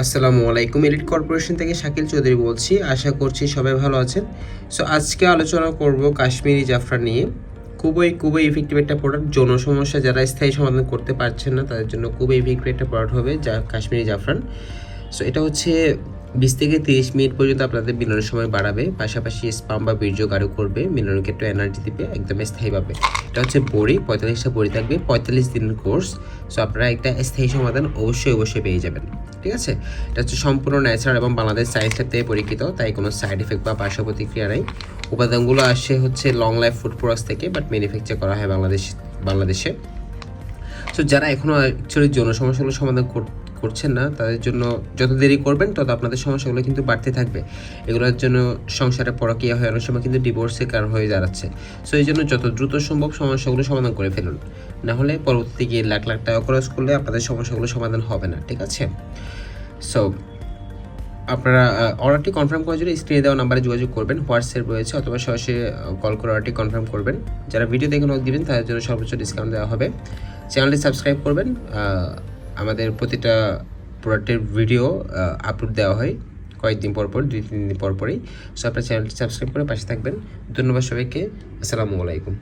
আসসালামু আলাইকুম elite corporation থেকে শাকিল চৌধুরী বলছি। আশা করছি সবাই ভালো আছেন। সো আজকে আলোচনা করব কাশ্মীরি জাফরা নিয়ে। খুবই খুবই ইফেক্টিভ একটা প্রোডাক্ট যৌন সমস্যা যারা স্থায়ী সমাধান করতে পারছেন না, তাদের জন্য খুবই ইফেক্টিভ একটা প্রোডাক্ট হবে যা কাশ্মীরি জাফরান। সো এটা হচ্ছে বিশ থেকে তিরিশ মিনিট পর্যন্ত আপনাদের মিলনের সময় বাড়াবে, পাশাপাশি স্পাম বা বীর্য গাঢ় করবে, মিলনের ক্ষেত্রে এনার্জি দিবে, একদম স্থায়ীভাবে এটা হচ্ছে বড়ি, পঁয়তাল্লিশটা বড়ি থাকবে, পঁয়তাল্লিশ দিনের কোর্স সো আপনারা একটা স্থায়ী সমাধান অবশ্যই অবশ্যই পেয়ে যাবেন, ঠিক আছে? এটা হচ্ছে সম্পূর্ণ ন্যাচারাল এবং বাংলাদেশ সায়েন্স ল্যাব থেকে পরীক্ষিত, তাই কোনো সাইড এফেক্ট বা পার্শ্ব প্রতিক্রিয়া নেই। উপাদানগুলো আসে হচ্ছে লং লাইফ ফুড প্রোডাক্টস থেকে বাট ম্যানুফ্যাকচার করা হয় বাংলাদেশ, বাংলাদেশে। সো যারা এখনও অ্যাকচুয়ালি যৌন সমস্যাগুলো সমাধান কর- করছেন না, তাদের জন্য যত দেরি করবেন, তত আপনাদের সমস্যাগুলো কিন্তু বাড়তে থাকবে। এগুলোর জন্য সংসারে পরকীয়া হয়ে অনেক সময় কিন্তু ডিভোর্সের কারণ হয়ে দাঁড়াচ্ছে। সো এই জন্য যত দ্রুত সম্ভব সমস্যাগুলো সমাধান করে ফেলুন। না হলে পরবর্তীতে গিয়ে লাখ লাখ টাকা খরচ করলে আপনাদের সমস্যাগুলো সমাধান হবে না, ঠিক আছে? সো আপনারা অর্ডারটি কনফার্ম করার জন্য স্ক্রিনে দেওয়া নাম্বারে যোগাযোগ করবেন হোয়াটসঅ্যাপ রয়েছে অথবা সরাসরি কল করে অর্ডারটি কনফার্ম করবেন। যারা ভিডিও দেখে নোট দিবেন, তাদের জন্য সর্বোচ্চ ডিসকাউন্ট দেওয়া হবে। চ্যানেলটি সাবস্ক্রাইব করবেন আমাদের প্রতিটা প্রোডাক্টের ভিডিও আপলোড দেওয়া হয়। কয়েকদিন পর পর দুই তিন দিন পর পরই। সো আপনার চ্যানেলটি সাবস্ক্রাইব করে পাশে থাকবেন। ধন্যবাদ সবাইকে। আসসালামু আলাইকুম।